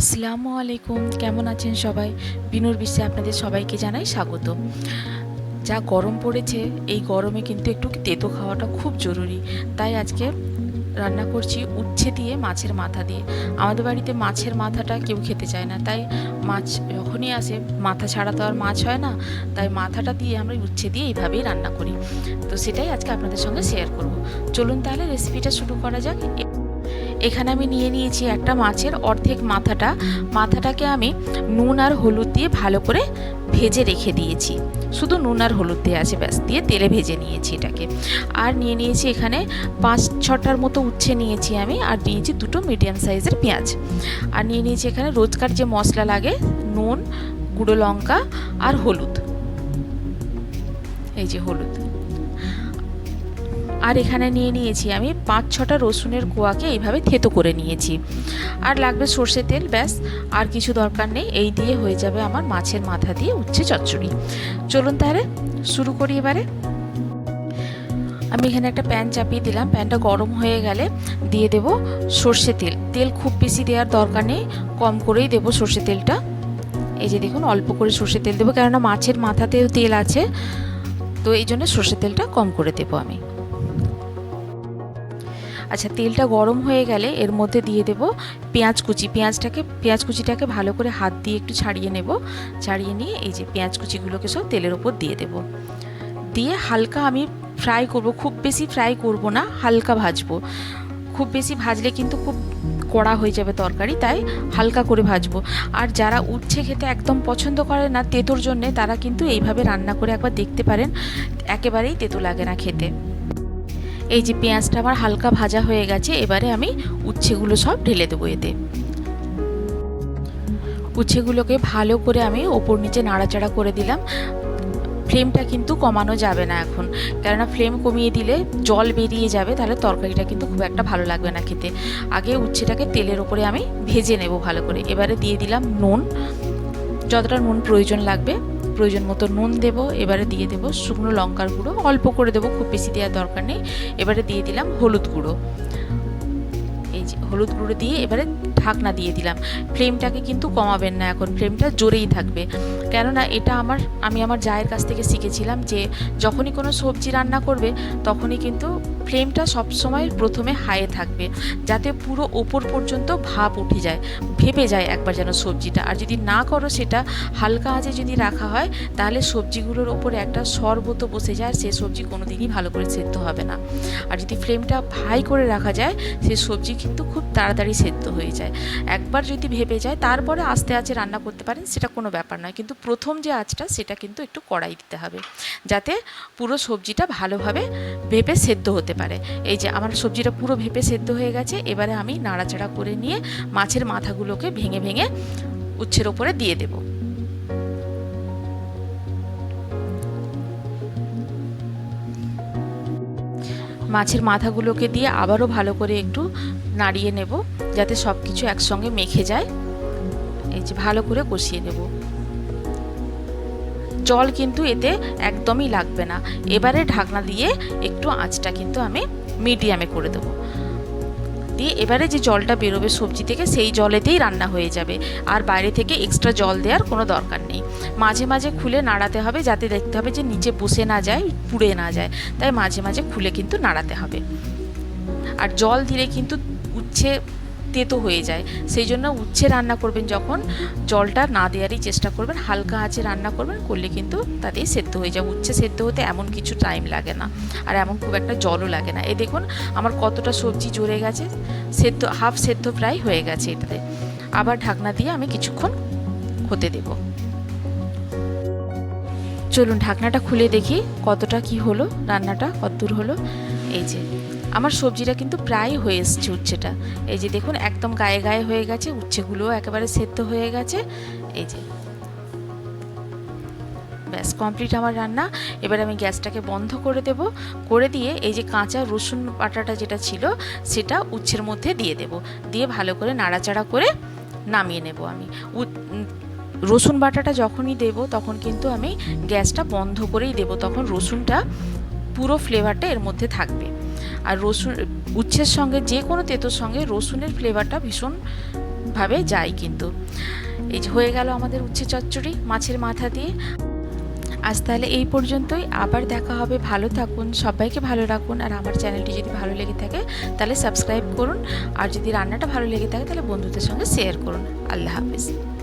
আসসালামু আলাইকুম, কেমন আছেন সবাই? বিনুর বিশ্বে আপনাদের সবাইকে জানাই স্বাগত। যা গরম পড়েছে, এই গরমে কিন্তু একটু তেতো খাওয়াটা খুব জরুরি। তাই আজকে রান্না করছি উচ্ছে দিয়ে মাছের মাথা দিয়ে। আমাদের বাড়িতে মাছের মাথাটা কেউ খেতে চায় না। তাই মাছ যখনই আসে, মাথা ছাড়া তো আর মাছ হয় না। তাই মাথাটা দিয়ে আমরা উচ্ছে দিয়ে এইভাবেই রান্না করি। তো সেটাই আজকে আপনাদের সঙ্গে শেয়ার করব। চলুন তাহলে রেসিপিটা শুরু করা যাক। এখানে আমি নিয়ে নিয়েছি একটা মাছের অর্ধেক মাথাটা। মাথাটাকে আমি নুন আর হলুদ দিয়ে ভালো করে ভেজে রেখে দিয়েছি। শুধু নুন আর হলুদ দিয়ে আছে, ব্যাস, দিয়ে তেলে ভেজে নিয়েছি এটাকে। আর নিয়ে নিয়েছি এখানে পাঁচ ছটার মতো উচ্ছে নিয়েছি আমি, আর নিয়েছি দুটো মিডিয়াম সাইজের পেঁয়াজ। আর নিয়ে নিয়েছি এখানে রোজকার যে মশলা লাগে, নুন, গুঁড়ো লঙ্কা আর হলুদ। এই যে হলুদ। আর এখানে নিয়ে নিয়েছি আমি পাঁচ ছটা রসুনের কোয়াকে এইভাবে থেতো করে নিয়েছি। আর লাগবে সর্ষে তেল, ব্যাস, আর কিছু দরকার নেই, এই দিয়ে হয়ে যাবে আমার মাছের মাথা দিয়ে উচ্ছে চচ্চড়ি। চলুন তাহলে, শুরু করি এবারে। আমি এখানে একটা প্যান চাপিয়ে দিলাম, প্যানটা গরম হয়ে গেলে দিয়ে দেব সর্ষে তেল। তেল খুব বেশি দেওয়ার দরকার নেই, কম করেই দেবো সর্ষে তেলটা। এই যে দেখুন, অল্প করে সর্ষে তেল দেবো, কেননা মাছের মাথাতেও তেল আছে, তো এই জন্য সর্ষে তেলটা কম করে দেবো আমি। আচ্ছা তেলটা গরম হয়ে গেলে এর মধ্যে দিয়ে দেব পেঁয়াজ কুচি। পেঁয়াজটাকে, পেঁয়াজ কুচিটাকে ভালো করে হাত দিয়ে একটু ছাড়িয়ে নেব। ছাড়িয়ে নিয়ে এই যে পেঁয়াজ কুচিগুলোকে সব তেলের ওপর দিয়ে দেব। দিয়ে হালকা আমি ফ্রাই করব, খুব বেশি ফ্রাই করব না, হালকা ভাজবো। খুব বেশি ভাজলে কিন্তু খুব কড়া হয়ে যাবে তরকারি, তাই হালকা করে ভাজবো। আর যারা উচ্ছে খেতে একদম পছন্দ করে না তেঁতোর জন্যে, তারা কিন্তু এইভাবে রান্না করে একবার দেখতে পারেন। একেবারেই তেঁতো লাগে না খেতে। এই যে পেঁয়াজটা আমার হালকা ভাজা হয়ে গেছে, এবারে আমি উচ্ছেগুলো সব ঢেলে দেবো এতে। উচ্ছেগুলোকে ভালো করে আমি ওপর নিচে নাড়াচাড়া করে দিলাম। ফ্লেমটা কিন্তু কমানো যাবে না এখন। কেননা ফ্লেম কমিয়ে দিলে জল বেরিয়ে যাবে, তাহলে তরকারিটা কিন্তু খুব একটা ভালো লাগবে না খেতে। আগে উচ্ছেটাকে তেলের ওপরে আমি ভেজে নেব ভালো করে। এবারে দিয়ে দিলাম নুন। যতটা নুন প্রয়োজন লাগবে প্রয়োজন মতো নুন দেব, এবারে দিয়ে দেব শুকনো লঙ্কার গুঁড়ো, অল্প করে দেবো, খুব বেশি দেওয়ার দরকার নেই। এবারে দিয়ে দিলাম হলুদ গুঁড়ো। এই যে হলুদ গুঁড়ো দিয়ে এবারে ঢাকনা দিয়ে দিলাম। ফ্লেমটাকে কিন্তু কমাবেন না এখন, ফ্লেমটা জোরেই থাকবে। কেননা এটা আমার, আমি আমার জায়ের কাছ থেকে শিখেছিলাম যে যখনই কোনো সবজি রান্না করবে, তখনই কিন্তু ফ্লেমটা সবসময় প্রথমে হাইয়ে থাকবে, যাতে পুরো ওপর পর্যন্ত ভাপ উঠে যায়। ভেপে যায় একবার যেন সবজিটা। আর যদি না করো সেটা হালকা আঁচে যদি রাখা হয়, তাহলে সবজিগুলোর ওপরে একটা শরবত বসে যায় আর সে সবজি কোনো দিনই ভালো করে সেদ্ধ হবে না। আর যদি ফ্লেমটা হাই করে রাখা যায়, সে সবজি কিন্তু খুব তাড়াতাড়ি সেদ্ধ হয়ে যায়। একবার যদি ভেপে যায়, তারপরে আস্তে আস্তে রান্না করতে পারেন, সেটা কোনো ব্যাপার নয়। কিন্তু প্রথম যে আঁচটা, সেটা কিন্তু একটু কড়াই দিতে হবে। যাতে পুরো সবজিটা ভালোভাবে ভেপে সেদ্ধ হতে পারে। এই যে আমার সবজিটা পুরো ভেপে সেদ্ধ হয়ে গেছে, এবারে আমি নাড়াচাড়া করে নিয়ে মাছের মাথাগুলোকে ভেঙে ভেঙে উচ্ছের ওপরে দিয়ে দেবো। মাছের মাথাগুলোকে দিয়ে আবারও ভালো করে একটু নাড়িয়ে নেব, যাতে সব কিছু একসঙ্গে মেখে যায়। এই যে ভালো করে কষিয়ে নেব। জল কিন্তু এতে একদমই লাগবে না। এবারে ঢাকনা দিয়ে একটু আঁচটা কিন্তু আমি মিডিয়ামে করে দেবো। দিয়ে এবারে যে জলটা বেরোবে সবজি থেকে, সেই জলেতেই রান্না হয়ে যাবে। আর বাইরে থেকে এক্সট্রা জল দেওয়ার কোনো দরকার নেই। মাঝে মাঝে খুলে নাড়াতে হবে, যাতে দেখতে হবে যে নিচে বসে না যায়, পুড়ে না যায়। তাই মাঝে মাঝে খুলে কিন্তু নাড়াতে হবে। আর জল দিলে কিন্তু উচ্ছে তেতো হয়ে যায়। সেই জন্য উচ্ছে রান্না করবেন যখন, জলটা না দেওয়ারই চেষ্টা করবেন, হালকা আঁচে রান্না করবেন, করলে কিন্তু তাতেই সেদ্ধ হয়ে যাবে উচ্ছে সেদ্ধ হতে এমন কিছু টাইম লাগে না আর এমন খুব একটা জলও লাগে না। এই দেখুন, আমার কতটা সবজি জড়ে গেছে, সেদ্ধ হাফ সেদ্ধ প্রায় হয়ে গেছে এটাতে। আবার ঢাকনা দিয়ে আমি কিছুক্ষণ হতে দেব। চলুন, ঢাকনাটা খুলে দেখি কতটা কি হলো, রান্নাটা কতদূর হলো। এই যে আমার সবজিটা কিন্তু প্রায় হয়ে এসছে উচ্ছেটা। এই যে দেখুন, একদম গায়ে গায়ে হয়ে গেছে, উচ্ছেগুলোও একেবারে সেদ্ধ হয়ে গেছে। এই যে। ব্যাস কমপ্লিট আমার রান্না। এবার আমি গ্যাসটাকে বন্ধ করে দেব। করে দিয়ে এই যে কাঁচা রসুন বাটাটা যেটা ছিল, সেটা উচ্ছের মধ্যে দিয়ে দেব। দিয়ে ভালো করে নাড়াচাড়া করে নামিয়ে নেব আমি। রসুন বাটাটা যখনই দেব, তখন কিন্তু আমি গ্যাসটা বন্ধ করেই দেব। তখন রসুনটা পুরো ফ্লেভারটা এর মধ্যে থাকবে। আর রসুন, উচ্ছের সঙ্গে যে কোনো তেঁতোর সঙ্গে রসুনের ফ্লেভারটা ভীষণ ভাবে যায় কিন্তু। এই যে হয়ে গেল আমাদের উচ্ছে চচ্চড়ি মাছের মাথা দিয়ে। আজ তাহলে এই পর্যন্তই, আবার দেখা হবে। ভালো থাকুন, সবাইকে ভালো রাখুন। আর আমার চ্যানেলটি যদি ভালো লেগে থাকে, তাহলে সাবস্ক্রাইব করুন। আর যদি রান্নাটা ভালো লেগে থাকে, তাহলে বন্ধুদের সঙ্গে শেয়ার করুন। আল্লাহ হাফিজ।